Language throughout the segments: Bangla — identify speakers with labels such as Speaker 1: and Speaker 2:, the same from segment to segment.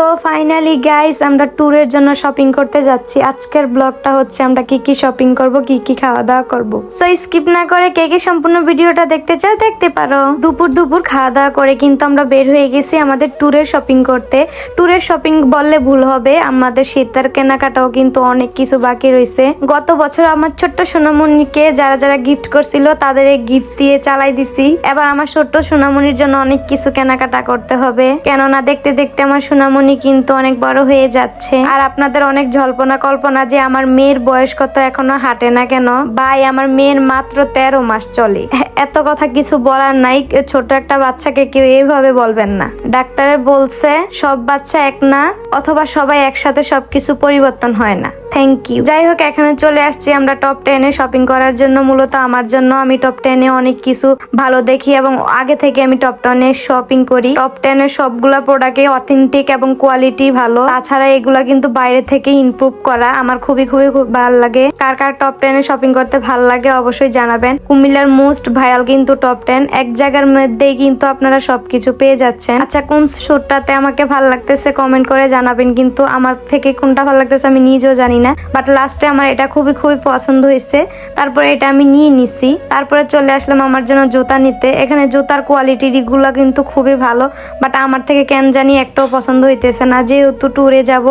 Speaker 1: তো ফাইনালি গাইস আমরা ট্যুরের জন্য শপিং করতে যাচ্ছি। আজকের ব্লগটা হচ্ছে আমরা কি কি শপিং করব, কি কি খাওয়া দাওয়া করব। সো স্কিপ না করে কে কে সম্পূর্ণ ভিডিওটা দেখতে চাও, দেখতে পারো। দুপুর দুপুর খাওয়া দাওয়া করে কিন্তু আমরা বের হয়ে গেছি আমাদের ট্যুরের শপিং করতে। ট্যুরের শপিং বললে ভুল হবে, আমাদের শীতের কেনাকাটাও কিন্তু অনেক কিছু বাকি রয়েছে। গত বছর আমার ছোট্ট সোনামণিকে যারা যারা গিফট করছিল, তাদের এই গিফট দিয়ে চালাই দিছি। এবার আমার ছোট্ট সোনামণির জন্য অনেক কিছু কেনাকাটা করতে হবে। কেননা দেখতে দেখতে আমার সোনামণি কিন্তু অনেক বড় হয়ে যাচ্ছে। আর আপনাদের অনেক জল্পনা কল্পনা যে আমার মেয়ের বয়স কত এখনও হাঁটে না কেন? ভাই, আমার মেয়ের মাত্র তেরো মাস চলে। এত কথা কিছু বলার নাই ছোট একটা বাচ্চাকে কেউ এইভাবে বলবেন না। ডাক্তারে বলছে, সব বাচ্চা এক না, অথবা সবাই একসাথে সবকিছু পরিবর্তন হয় না। থ্যাংক ইউ যাই হোক, এখানে চলে আসছি আমরা টপ টেনে শপিং করার জন্য। মূলত আমার জন্য আমি টপ টেনে অনেক কিছু ভালো দেখি এবং আগে থেকে আমি টপ টেনে শপিং করি। টপ টেনের সবগুলা প্রোডাক্টে অথেন্টিক এবং কোয়ালিটি ভালো। তাছাড়া এগুলা কিন্তু বাইরে থেকে ইমপ্রুভ করা আমার খুবই খুবই খুব ভালো লাগে। কার কার টপ টেনে শপিং করতে ভালো লাগে অবশ্যই জানাবেন। কুমিল্লার মোস্ট ভাইরাল কিন্তু টপ টেন এক জায়গার মধ্যেই কিন্তু আপনারা সবকিছু পেয়ে যাচ্ছেন। আচ্ছা কোন শুটটাতে আমাকে ভালো লাগতেছে কমেন্ট করে জানাবেন, কিন্তু আমার থেকে কোনটা ভালো লাগতেছে আমি নিজেও জানি না। বাট লাস্টে আমার এটা খুবই খুবই পছন্দ হয়েছে। তারপরে এটা আমি নিয়ে নিছি। তারপরে চলে আসলাম আমার জন্য জুতা নিতে। এখানে জুতার কোয়ালিটি গুলো কিন্তু খুবই ভালো। বাট আমার থেকে কেন জানি একটাও পছন্দ হইতেছে না যেহেতু ট্যুরে যাব,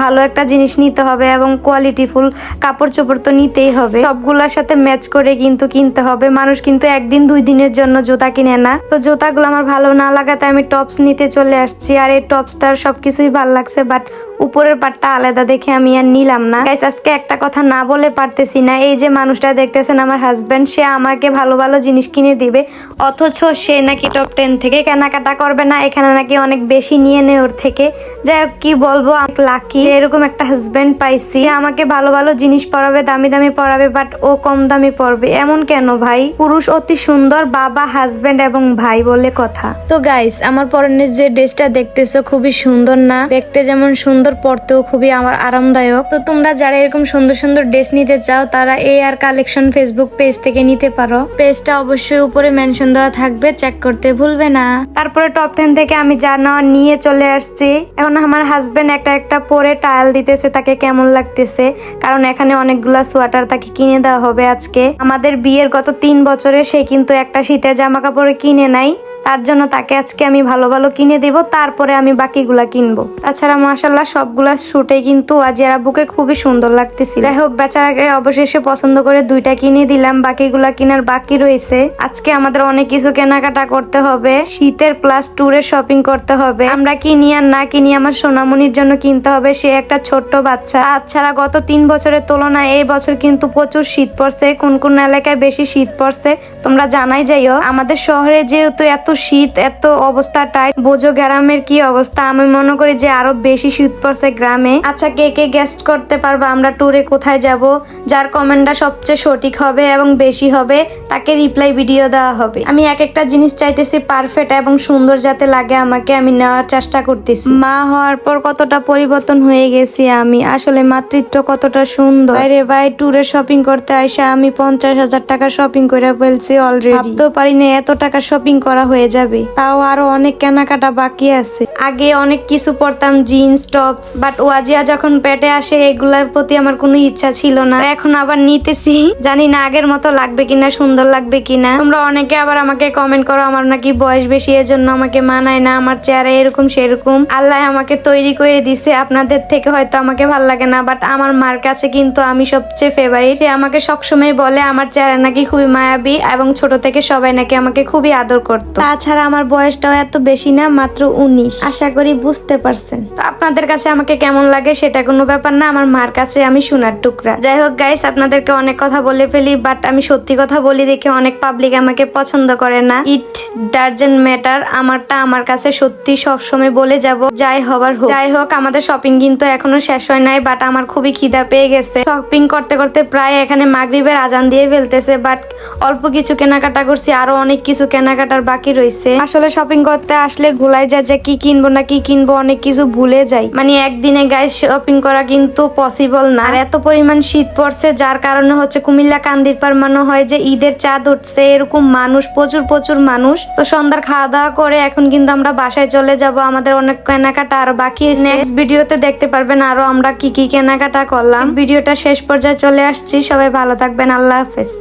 Speaker 1: ভালো একটা জিনিস নিতে হবে এবং কোয়ালিটি ফুল, কাপড় চোপড় তো নিতেই হবে। সবগুলোর সাথে ম্যাচ করে কিন্তু কিনতে হবে। মানুষ কিন্তু একদিন দুই দিনের জন্য জুতা কিনে না। তো জুতাগুলো আমার ভালো না লাগাতে আমি টপস নিতে চলে আসছি আর এই টপসটার সবকিছুই ভালো লাগছে বাট উপরের পাটটা আলাদা দেখে আমি আর নিলাম না। আজকে একটা কথা না বলে পারতেছি না। এই যে মানুষটা দেখতেছেন আমার হাজব্যান্ড সে আমাকে ভালো ভালো জিনিস কিনে দিবে, অথচ সে নাকি টপ টেন থেকে কেনাকাটা করবে না, এখানে নাকি অনেক বেশি নিয়ে নেয় ওর থেকে। যাই হোক কি বলব লাকি এরকম একটা হাজবেন্ড পাইছি আমাকে ভালো ভালো জিনিস পরাবে দামি দামি পরাবে বাট ও কম দামি পরবে এমন কেন ভাই? পুরুষ অতি সুন্দর বাবা হাজবেন্ড এবং ভাই বলে কথা। তো গাইস আমার পরনের যে ড্রেসটা দেখতেছো খুবই সুন্দর না? দেখতে যেমন সুন্দর পরতেও খুবই আমার আরামদায়ক। তো তোমরা যারা এরকম সুন্দর সুন্দর ড্রেস নিতে চাও তারা A R collection Facebook page থেকে নিতে পারো। পেজটা অবশ্যই উপরে মেনশন দেওয়া থাকবে চেক করতে ভুলবে না। তারপরে টপ টেন থেকে আমি যা নেওয়া নিয়ে চলে আসছি। এখন আমার হাজবেন্ড একটা একটা পরে টায়াল দিতেছে, তাকে কেমন লাগতেছে? কারণ এখানে অনেকগুলা সোয়াটার তাকে কিনে দেওয়া হবে আজকে। আমাদের বিয়ের গত তিন বছরে সে কিন্তু একটা শীতের জামা কাপড় কিনে নাই। তার জন্য তাকে আজকে আমি ভালো ভালো কিনে দিব, তারপরে আমি বাকিগুলা কিনবো। তাছাড়া মাসাল্লাহ সবগুলা শুটে কিন্তু আজিয়ার বুকে খুবই সুন্দর লাগতেছিল। যাই হোক, বেচারাকে অবশেষে পছন্দ করে দুইটা কিনে দিলাম, বাকিগুলা কিনার বাকি রয়েছে। আজকে আমাদের অনেক কিছু কেনাকাটা করতে হবে, শীতের প্লাস ট্যুরের শপিং করতে হবে। আমরা কিনি আর না কিনি আমার সোনামণির জন্য কিনতে হবে, সে একটা ছোট্ট বাচ্চা। তাছাড়া গত তিন বছরের তুলনায় এই বছর কিন্তু প্রচুর শীত পড়ছে, কোন কোন এলাকায় বেশি শীত পড়ছে, তোমরা জানাই যাইও। আমাদের শহরে যেহেতু এত শীত, এত অবস্থা টাইট বোঝো গ্রামের কি অবস্থা? আমি মনে করি যে আরও বেশি শীত পড়ছে গ্রামে। আচ্ছা কে কে গেস্ট করতে পারবা? আমরা ট্যুরে কোথায় যাব? যার কমেন্টটা সবচেয়ে সঠিক হবে এবং বেশি হবে, তাকে রিপ্লাই ভিডিও দেওয়া হবে। আমি এক একটা জিনিস চাইতেছি পারফেক্ট এবং সুন্দর যাতে লাগে আমাকে, আমি নেওয়ার চেষ্টা করতেছি। মা হওয়ার পর কতটা পরিবর্তন হয়ে গেছি আমি। আসলে মাতৃত্ব কতটা সুন্দর। আরে ভাই ট্যুরে শপিং করতে আইসা আমি পঞ্চাশ হাজার টাকা শপিং করে ফেলছি অলরেডি ভাবতেও পারি না এত টাকা শপিং করা হয়ে যাবে। তাও আরও অনেক কেনাকাটা বাকি আছে। আগে অনেক কিছু পরতাম জিন্স টপস বাট ওয়াজিয়া যখন পেটে আসে, এগুলার প্রতি আমার কোনো ইচ্ছা ছিল না। এখন আবার নিতেছি। জানি না আগের মতো লাগবে কিনা, সুন্দর লাগবে কিনা। তোমরা অনেকে আবার আমাকে কমেন্ট করো, আমার নাকি বয়স বেশি এর জন্য আমাকে মানায় না, আমার চেহারা এরকম সেরকম। আল্লাহ আমাকে তৈরি করে দিছে, আপনাদের থেকে হয়তো আমাকে ভালো লাগে না বাট আমার মার কাছে কিন্তু আমি সবচেয়ে ফেভারিট সে আমাকে সবসময় বলে, আমার চেহারা নাকি খুবই মায়াবী এবং ছোট থেকে সবাই নাকি আমাকে খুবই আদর করতো। তাছাড়া আমার বয়সটাও এত বেশি না, মাত্র উনিশ। আশা করি বুঝতে পারছেন। তো আপনাদের কাছে আমাকে কেমন লাগে সেটা কোনো ব্যাপার না, আমার মার কাছে আমি সোনার টুকরা। যাই হোক গাইস আপনাদেরকে অনেক কথা বলে ফেলি বাট আমি সত্যি কথা বলি দেখে অনেক পাবলিক আমাকে পছন্দ করে না। ইট ডার্জেন্ট ম্যাটার আমারটা আমার কাছে সত্যি সবসময় বলে যাব, যাই হবার হোক। যাই হোক, আমাদের শপিং কিন্তু এখনও শেষ হয় নাই বাট আমার খুবই খিদা পেয়ে গেছে। শপিং করতে করতে প্রায় এখানে মাগরিবের আজান দিয়ে ফেলতেছে বাট অল্প কিছু কেনাকাটা করছি, আরও অনেক কিছু কেনাকাটার বাকি রয়েছে। আসলে শপিং করতে আসলে ভুলাই যায় যে কি কি কিনবো না, কি কিনবো, অনেক কিছু ভুলে যাই। মানে একদিনে গায়ে শপিং করা কিন্তু পসিবল না। আর এত পরিমাণ শীত পড়ছে, যার কারণে হচ্ছে কুমিল্লা কান্দির পার মনে হয় যে ঈদের চাঁদ উঠছে, এরকম মানুষ, প্রচুর প্রচুর মানুষ। তো সন্ধ্যার খাওয়া দাওয়া করে এখন কিন্তু আমরা বাসায় চলে যাব আমাদের অনেক কেনাকাটা আরও বাকি নেক্সট ভিডিওতে দেখতে পারবেন আরও আমরা কি কি কেনাকাটা করলাম। ভিডিওটা শেষ পর্যায়ে চলে আসছি। সবাই ভালো থাকবেন। আল্লাহ হাফেজ।